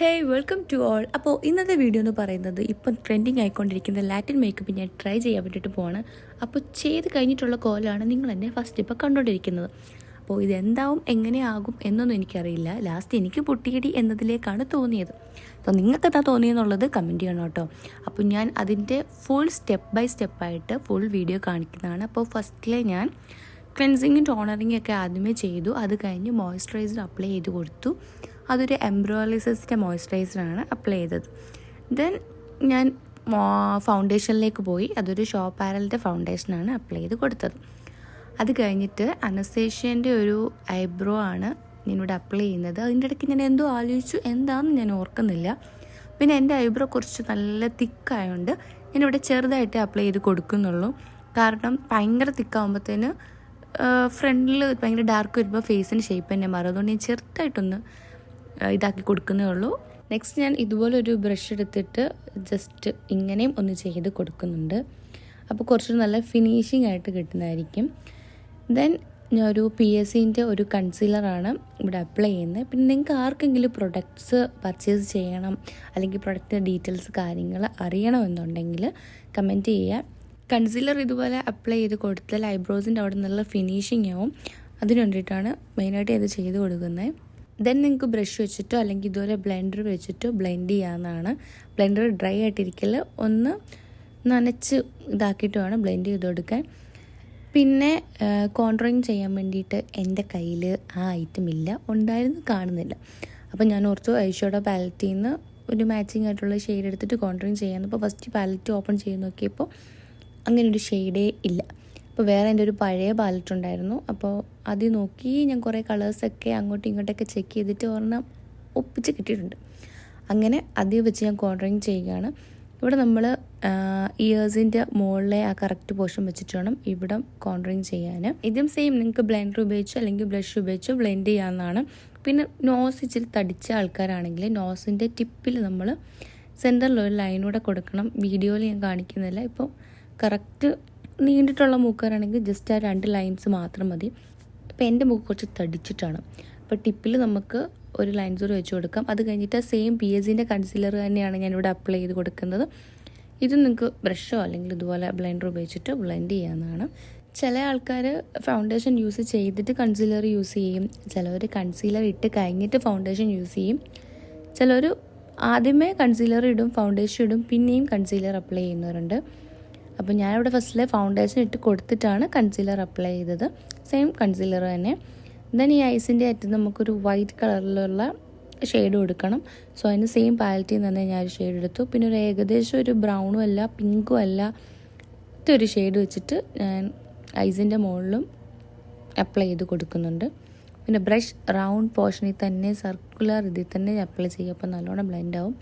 Hey welcome to all അപ്പോൾ ഇന്നത്തെ video എന്ന് പറയുന്നത് ഇപ്പം ട്രെൻഡിങ് ആയിക്കൊണ്ടിരിക്കുന്ന ലാറ്റിൻ മേക്കപ്പ് ഞാൻ ട്രൈ ചെയ്യാൻ വേണ്ടിയിട്ട് പോവാണ്. അപ്പോൾ ചെയ്ത് കഴിഞ്ഞിട്ടുള്ള കോലാണ് നിങ്ങൾ എന്നെ ഫസ്റ്റ് ഇപ്പോൾ കണ്ടുകൊണ്ടിരിക്കുന്നത് അപ്പോൾ ഇതെന്താവും എങ്ങനെയാകും എന്നൊന്നും എനിക്കറിയില്ല. ലാസ്റ്റ് എനിക്ക് പൊട്ടിയിടി എന്നതിലേക്കാണ് തോന്നിയത്. അപ്പോൾ നിങ്ങൾക്ക് എന്താ തോന്നിയെന്നുള്ളത് കമന്റ് ചെയ്യണം കേട്ടോ. അപ്പോൾ ഞാൻ അതിന്റെ ഫുൾ സ്റ്റെപ്പ് ബൈ സ്റ്റെപ്പായിട്ട് ഫുൾ വീഡിയോ കാണിക്കുന്നതാണ്. അപ്പോൾ ഫസ്റ്റിലെ ഞാൻ ക്ലെൻസിങ്ങും ടോണറിങ്ങും ഒക്കെ ആദ്യമേ ചെയ്തു. അത് കഴിഞ്ഞ് മോയ്സ്ചറൈസർ അപ്ലൈ ചെയ്ത് കൊടുത്തു. അതൊരു എംബ്രോലിസിന്റെ മോയ്സ്ചറൈസറാണ് അപ്ലൈ ചെയ്തത്. ദെൻ ഞാൻ ഫൗണ്ടേഷനിലേക്ക് പോയി. അതൊരു ഷോ പാരലിന്റെ ഫൗണ്ടേഷനാണ് അപ്ലൈ ചെയ്ത് കൊടുത്തത്. അത് കഴിഞ്ഞിട്ട് അനസ്തേഷ്യന്റെ ഒരു ഐബ്രോ ആണ് ഞാനിവിടെ അപ്ലൈ ചെയ്യുന്നത്. അതിന്റെ ഇടയ്ക്ക് ഞാൻ എന്തോ ആലോചിച്ചു എന്താണെന്ന് ഞാൻ ഓർക്കുന്നില്ല. പിന്നെ എന്റെ ഐബ്രോ കുറച്ച് നല്ല തിക്കായതുകൊണ്ട് ഞാനിവിടെ ചെറുതായിട്ട് അപ്ലൈ ചെയ്ത് കൊടുക്കുന്നുള്ളൂ. കാരണം ഭയങ്കര തിക്കാവുമ്പോഴത്തേന് ഫ്രണ്ടിൽ ഭയങ്കര ഡാർക്ക് വരുമ്പോൾ ഫേസിന് ഷേപ്പ് തന്നെ മാറും. അതുകൊണ്ട് ഞാൻ ചെറുതായിട്ടൊന്ന് ഇതാക്കി കൊടുക്കുന്നേ ഉള്ളൂ. നെക്സ്റ്റ് ഞാൻ ഇതുപോലെ ഒരു ബ്രഷ് എടുത്തിട്ട് ജസ്റ്റ് ഇങ്ങനെയും ഒന്ന് ചെയ്ത് കൊടുക്കുന്നുണ്ട്. അപ്പോൾ കുറച്ച് നല്ല ഫിനിഷിംഗ് ആയിട്ട് കിട്ടുന്നതായിരിക്കും. ദെൻ ഞാൻ ഒരു പി എസ് സിന്റെ ഒരു കൺസീലറാണ് ഇവിടെ അപ്ലൈ ചെയ്യുന്നത്. പിന്നെ നിങ്ങൾക്ക് ആർക്കെങ്കിലും പ്രൊഡക്ട്സ് പർച്ചേസ് ചെയ്യണം അല്ലെങ്കിൽ പ്രൊഡക്റ്റിന്റെ ഡീറ്റെയിൽസ് കാര്യങ്ങൾ അറിയണമെന്നുണ്ടെങ്കിൽ കമന്റ് ചെയ്യുക. കൺസീലർ ഇതുപോലെ അപ്ലൈ ചെയ്ത് കൊടുത്താൽ ഐബ്രോസിന്റെ അവിടെ നല്ല ഫിനിഷിംഗ് ആവും. അതിനു വേണ്ടിയിട്ടാണ് മെയിനായിട്ട് ഇത് ചെയ്ത് കൊടുക്കുന്നത്. ദെൻ നിങ്ങൾക്ക് ബ്രഷ് വെച്ചിട്ടോ അല്ലെങ്കിൽ ഇതുപോലെ ബ്ലെൻഡർ വെച്ചിട്ടോ ബ്ലെൻഡ് ചെയ്യാവുന്നതാണ്. ബ്ലെൻഡർ ഡ്രൈ ആയിട്ടിരിക്കൽ ഒന്ന് നനച്ച് ഇതാക്കിയിട്ട് വേണം ബ്ലെൻഡ് ചെയ്ത് കൊടുക്കാൻ പിന്നെ കോൺട്രോയിങ് ചെയ്യാൻ വേണ്ടിയിട്ട് എന്റെ കയ്യിൽ ആ ഐറ്റം ഇല്ല ഉണ്ടായിരുന്നു കാണുന്നില്ല. അപ്പോൾ ഞാൻ ഓർത്തു ഐഷോയുടെ പാലറ്റിൽ നിന്ന് ഒരു മാച്ചിങ് ആയിട്ടുള്ള ഷെയ്ഡ് എടുത്തിട്ട് കോൺട്രോയിങ് ചെയ്യാമെന്ന് അപ്പോൾ ഫസ്റ്റ് പാലറ്റ് ഓപ്പൺ ചെയ്ത് നോക്കിയപ്പോൾ അങ്ങനെ ഒരു ഷെയ്ഡേ ഇല്ല. അപ്പോൾ വേറെ എന്റെ ഒരു പഴയ പാലറ്റ് ഉണ്ടായിരുന്നു അപ്പോൾ അത് നോക്കി ഞാൻ കുറേ കളേഴ്സൊക്കെ അങ്ങോട്ടും ഇങ്ങോട്ടൊക്കെ ചെക്ക് ചെയ്തിട്ട് ഒരെണ്ണം ഒപ്പിച്ച് കിട്ടിയിട്ടുണ്ട്. അങ്ങനെ അത് വെച്ച് ഞാൻ കോൺട്രിങ് ചെയ്യുകയാണ്. ഇവിടെ നമ്മൾ ഇയേഴ്സിന്റെ മുകളിലെ ആ കറക്റ്റ് പോർഷൻ വെച്ചിട്ട് വേണം ഇവിടെ കോൺട്രിങ് ചെയ്യാൻ. ഇതും സെയിം നിങ്ങൾക്ക് ബ്ലെൻഡർ ഉപയോഗിച്ച് അല്ലെങ്കിൽ ബ്ലഷ് ഉപയോഗിച്ച് ബ്ലെൻഡ് ചെയ്യാവുന്നതാണ്. പിന്നെ നോസ് ഇച്ചിരി തടിച്ച ആൾക്കാരാണെങ്കിൽ നോസിന്റെ ടിപ്പിൽ നമ്മൾ സെന്ററിൽ ഒരു ലൈനൂടെ കൊടുക്കണം. വീഡിയോയിൽ ഞാൻ കാണിക്കുന്നില്ല ഇപ്പോൾ കറക്റ്റ് നീണ്ടിട്ടുള്ള മൂക്കാരാണെങ്കിൽ ജസ്റ്റ് ആ രണ്ട് ലൈൻസ് മാത്രം മതി. അപ്പോൾ എന്റെ മുഖം കുറച്ച് തടിച്ചിട്ടാണ്. അപ്പോൾ ടിപ്പിൽ നമുക്ക് ഒരു ലൈൻസ് കൂടി വെച്ച് കൊടുക്കാം. അത് കഴിഞ്ഞിട്ട് സെയിം പി എസ് സിന്റെ കൺസീലർ തന്നെയാണ് ഞാനിവിടെ അപ്ലൈ ചെയ്ത് കൊടുക്കുന്നത്. ഇത് നിങ്ങൾക്ക് ബ്രഷോ അല്ലെങ്കിൽ ഇതുപോലെ ബ്ലെൻഡർ ഉപയോഗിച്ചിട്ട് ബ്ലെൻഡ് ചെയ്യാവുന്നതാണ്. ചില ആൾക്കാർ ഫൗണ്ടേഷൻ യൂസ് ചെയ്തിട്ട് കൺസീലർ യൂസ് ചെയ്യും. ചിലവർ കൺസീലർ ഇട്ട് കഴിഞ്ഞിട്ട് ഫൗണ്ടേഷൻ യൂസ് ചെയ്യും. ചിലർ ആദ്യമേ കൺസീലർ ഇടും ഫൗണ്ടേഷൻ ഇടും പിന്നെയും കൺസീലർ അപ്ലൈ ചെയ്യുന്നവരുണ്ട്. അപ്പോൾ ഞാനിവിടെ ഫസ്റ്റിലെ ഫൗണ്ടേഷൻ ഇട്ട് കൊടുത്തിട്ടാണ് കൺസീലർ അപ്ലൈ ചെയ്തത്. സെയിം കൺസീലർ തന്നെ. ദെൻ ഈ ഐസിന്റെ അറ്റത്ത് നമുക്കൊരു വൈറ്റ് കളറിലുള്ള ഷെയ്ഡ് കൊടുക്കണം. സോ അതിന് സെയിം പാലറ്റിൽ തന്നെ ഞാൻ ഒരു ഷെയ്ഡ് എടുത്തു. പിന്നെ ഒരു ഏകദേശം ഒരു ബ്രൗണും അല്ല പിങ്കും അല്ല ഒരു ഷെയ്ഡ് വെച്ചിട്ട് ഞാൻ ഐസിന്റെ മുകളിലും അപ്ലൈ ചെയ്ത് കൊടുക്കുന്നുണ്ട്. പിന്നെ ബ്രഷ് റൗണ്ട് പോർഷനിൽ തന്നെ സർക്കുലർ ഇതിൽ തന്നെ അപ്ലൈ ചെയ്യുക. അപ്പോൾ നല്ലോണം ബ്ലെൻഡ് ആവും.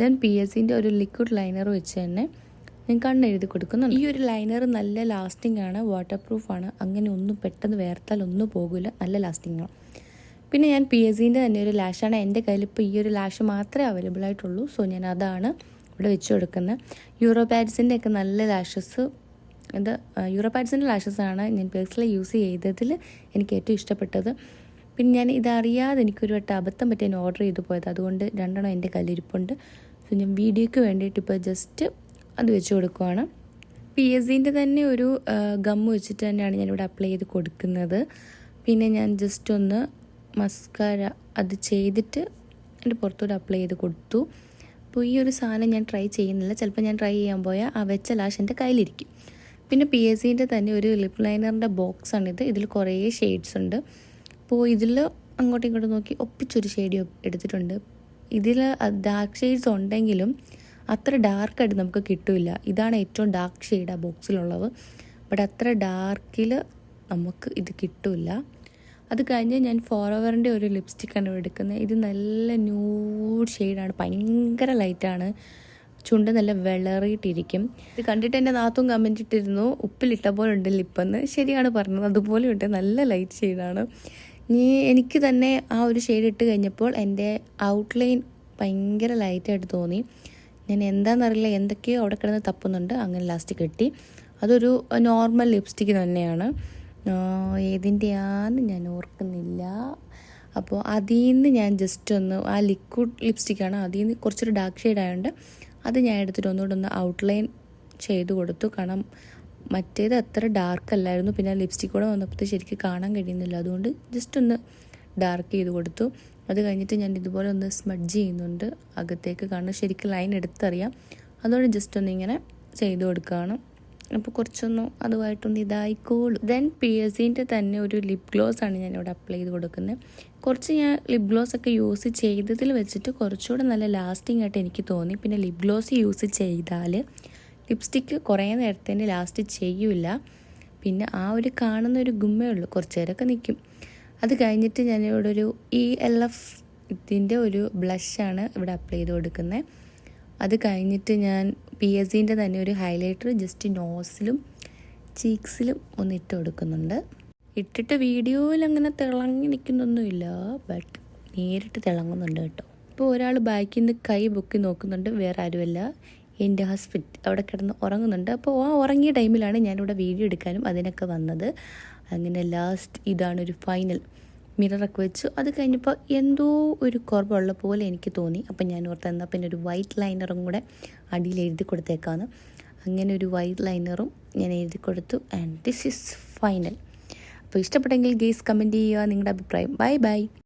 ദെൻ പി എസ് സിന്റെ ഒരു ലിക്വിഡ് ലൈനർ വെച്ച് തന്നെ ഞാൻ കണ്ണെഴുതി കൊടുക്കുന്നുണ്ട്. ഈ ഒരു ലൈനർ നല്ല ലാസ്റ്റിംഗ് ആണ് വാട്ടർ പ്രൂഫാണ് അങ്ങനെ ഒന്നും പെട്ടെന്ന് വേർത്താൽ ഒന്നും പോകില്ല നല്ല ലാസ്റ്റിംഗ് ആണ്. പിന്നെ ഞാൻ പി എസ് സിന്റെ തന്നെ ഒരു ലാഷാണ് എന്റെ കയ്യിൽ ഇപ്പോൾ ഈ ഒരു ലാഷ് മാത്രമേ അവൈലബിൾ ആയിട്ടുള്ളൂ. സോ ഞാൻ അതാണ് ഇവിടെ വെച്ച് കൊടുക്കുന്നത്. യൂറോ പാഡ്സിന്റെ ഒക്കെ നല്ല ലാഷസ് ഇത് യൂറോ പാഡ്സിന്റെ ആണ് ഞാൻ പേഴ്സണലി യൂസ് ചെയ്തതിൽ എനിക്ക് ഏറ്റവും ഇഷ്ടപ്പെട്ടത്. പിന്നെ ഞാൻ ഇതറിയാതെ എനിക്കൊരു വട്ടം അബദ്ധം പറ്റി ഞാൻ ഓർഡർ ചെയ്തു പോയത്. അതുകൊണ്ട് രണ്ടെണ്ണം എന്റെ കയ്യിലിരിപ്പുണ്ട് സോ ഞാൻ വീഡിയോയ്ക്ക് വേണ്ടിയിട്ട് ഇപ്പോൾ ജസ്റ്റ് അത് വെച്ച് കൊടുക്കുവാണ്. പി എസ് സിന്റെ തന്നെ ഒരു ഗം വെച്ചിട്ട് തന്നെയാണ് ഞാനിവിടെ അപ്ലൈ ചെയ്ത് കൊടുക്കുന്നത്. പിന്നെ ഞാൻ ജസ്റ്റ് ഒന്ന് മസ്കാര അത് ചെയ്തിട്ട് എന്റെ പുറത്തോട്ട് അപ്ലൈ ചെയ്ത് കൊടുത്തു. അപ്പോൾ ഈ ഒരു സാധനം ഞാൻ ട്രൈ ചെയ്യുന്നില്ല. ചിലപ്പോൾ ഞാൻ ട്രൈ ചെയ്യാൻ പോയാൽ ആ വെച്ച ലാഷ് എന്റെ കയ്യിലിരിക്കും. പിന്നെ പി എസ് സിന്റെ തന്നെ ഒരു ലിപ് ലൈനറിന്റെ ബോക്സാണിത് ഇതിൽ കുറേ ഷെയ്ഡ്സ് ഉണ്ട്. അപ്പോൾ ഇതിൽ അങ്ങോട്ടും ഇങ്ങോട്ടും നോക്കി ഒപ്പിച്ചൊരു ഷെയ്ഡ് എടുത്തിട്ടുണ്ട്. ഇതിൽ ഡാർക്ക് ഷെയ്ഡ്സ് ഉണ്ടെങ്കിലും അത്ര ഡാർക്കായിട്ട് നമുക്ക് കിട്ടില്ല. ഇതാണ് ഏറ്റവും ഡാർക്ക് ഷെയ്ഡ് ആ ബോക്സിലുള്ളത് ബട്ട് അത്ര ഡാർക്കിൽ നമുക്ക് ഇത് കിട്ടില്ല. അത് കഴിഞ്ഞ് ഞാൻ ഫോർ അവറിന്റെ ഒരു ലിപ്സ്റ്റിക്കാണ് എടുക്കുന്നത്. ഇത് നല്ല ന്യൂഡ് ഷെയ്ഡാണ് ഭയങ്കര ലൈറ്റാണ് ചുണ്ട് നല്ല വിളറിയിട്ടിരിക്കും. ഇത് കണ്ടിട്ട് എന്റെ നാത്തും കമന്റ് ഇട്ടിരുന്നു ഉപ്പിലിട്ട പോലെ ഉണ്ട് ലിപ്പെന്ന്. ശരിയാണ് പറഞ്ഞത്. അതുപോലെ ഉണ്ട്. നല്ല ലൈറ്റ് ഷെയ്ഡാണ് നീ എനിക്ക് തന്നെ ആ ഒരു ഷെയ്ഡ് ഇട്ട് കഴിഞ്ഞപ്പോൾ എന്റെ ഔട്ട്ലൈൻ ഭയങ്കര ലൈറ്റായിട്ട് തോന്നി. ഞാൻ എന്താണെന്നറിയില്ല എന്തൊക്കെയോ അവിടെ കിടന്ന് തപ്പുന്നുണ്ട്. അങ്ങനെ ലാസ്റ്റ് കിട്ടി. അതൊരു നോർമൽ ലിപ്സ്റ്റിക്ക് തന്നെയാണ്. ഏതിന്റെയാന്ന് ഞാൻ ഓർക്കുന്നില്ല. അപ്പോൾ അതിൽ നിന്ന് ഞാൻ ജസ്റ്റ് ഒന്ന് ആ ലിക്വിഡ് ലിപ്സ്റ്റിക്കാണ് അതിൽ നിന്ന് കുറച്ചൊരു ഡാർക്ക് ഷെയ്ഡ് ആയതുകൊണ്ട് അത് ഞാൻ എടുത്തിട്ട് ഒന്നുകൂടെ ഒന്ന് ഔട്ട്ലൈൻ ചെയ്ത് കൊടുത്തു. കാരണം മറ്റേത് അത്ര ഡാർക്ക് അല്ലായിരുന്നു. പിന്നെ ലിപ്സ്റ്റിക് കൂടെ വന്നപ്പോൾ ശരിക്കും കാണാൻ കഴിയുന്നില്ല. അതുകൊണ്ട് ജസ്റ്റ് ഒന്ന് ഡാർക്ക് ചെയ്ത് കൊടുത്തു. അത് കഴിഞ്ഞിട്ട് ഞാൻ ഇതുപോലെ ഒന്ന് സ്മഡ്ജ് ചെയ്യുന്നുണ്ട് അകത്തേക്ക് കാരണം ശരിക്കും ലൈൻ എടുത്തറിയാം. അതുകൊണ്ട് ജസ്റ്റ് ഒന്ന് ഇങ്ങനെ ചെയ്ത് കൊടുക്കുകയാണ്. അപ്പോൾ കുറച്ചൊന്ന് അതുമായിട്ടൊന്ന് ഇതായിക്കോളും. ദെൻ പി എസ് സിന്റെ തന്നെ ഒരു ലിപ് ഗ്ലോസ് ആണ് ഞാൻ ഇവിടെ അപ്ലൈ ചെയ്ത് കൊടുക്കുന്നത്. കുറച്ച് ഞാൻ ലിപ് ഗ്ലോസ് ഒക്കെ യൂസ് ചെയ്തതിൽ വെച്ചിട്ട് കുറച്ചുകൂടെ നല്ല ലാസ്റ്റിംഗ് ആയിട്ട് എനിക്ക് തോന്നി. പിന്നെ ലിപ് ഗ്ലോസ് യൂസ് ചെയ്താൽ ലിപ്സ്റ്റിക്ക് കുറേ നേരത്തേന് ലാസ്റ്റ് ചെയ്യില്ല പിന്നെ ആ ഒരു കാണുന്ന ഒരു ഗുമ്മേ ഉള്ളൂ. കുറച്ച് നേരമൊക്കെ നിൽക്കും. അത് കഴിഞ്ഞിട്ട് ഞാൻ ഇവിടെ ഒരു ഇ എൽ എഫ് ഇതിന്റെ ഒരു ബ്ലഷാണ് ഇവിടെ അപ്ലൈ ചെയ്ത് കൊടുക്കുന്നത്. അത് കഴിഞ്ഞിട്ട് ഞാൻ പി എസ് സിന്റെ തന്നെ ഒരു ഹൈലൈറ്റർ ജസ്റ്റ് നോസിലും ചീക്സിലും ഒന്ന് ഇട്ട് കൊടുക്കുന്നുണ്ട്. ഇട്ടിട്ട് വീഡിയോയിൽ അങ്ങനെ തിളങ്ങി നിൽക്കുന്നൊന്നുമില്ല ബട്ട് നേരിട്ട് തിളങ്ങുന്നുണ്ട് കേട്ടോ. ഇപ്പോൾ ഒരാൾ ബാക്കിൽ നിന്ന് കൈ പൊക്കി നോക്കുന്നുണ്ട് വേറെ ആരുമല്ല. എന്റെ ഹസ്ബൻഡ് അവിടെ കിടന്ന് ഉറങ്ങുന്നുണ്ട്. അപ്പോൾ ആ ഉറങ്ങിയ ടൈമിലാണ് ഞാനിവിടെ വീഡിയോ എടുക്കാനും അതിനൊക്കെ വന്നത്. അങ്ങനെ ലാസ്റ്റ് ഇതാണ് ഒരു ഫൈനൽ മിററൊക്കെ വെച്ചു. അത് കഴിഞ്ഞപ്പോൾ എന്തോ ഒരു കുറവുള്ള പോലെ എനിക്ക് തോന്നി. അപ്പം ഞാൻ ഓർത്ത് എന്നാൽ പിന്നെ ഒരു വൈറ്റ് ലൈനറും കൂടെ അടിയിൽ എഴുതി കൊടുത്തേക്കാന്ന്. അങ്ങനെ ഒരു വൈറ്റ് ലൈനറും ഞാൻ എഴുതി കൊടുത്തു. ആൻഡ് ദിസ് ഈസ് ഫൈനൽ അപ്പോൾ ഇഷ്ടപ്പെട്ടെങ്കിൽ ഗേസ് കമന്റ് ചെയ്യുക നിങ്ങളുടെ അഭിപ്രായം. Bye bye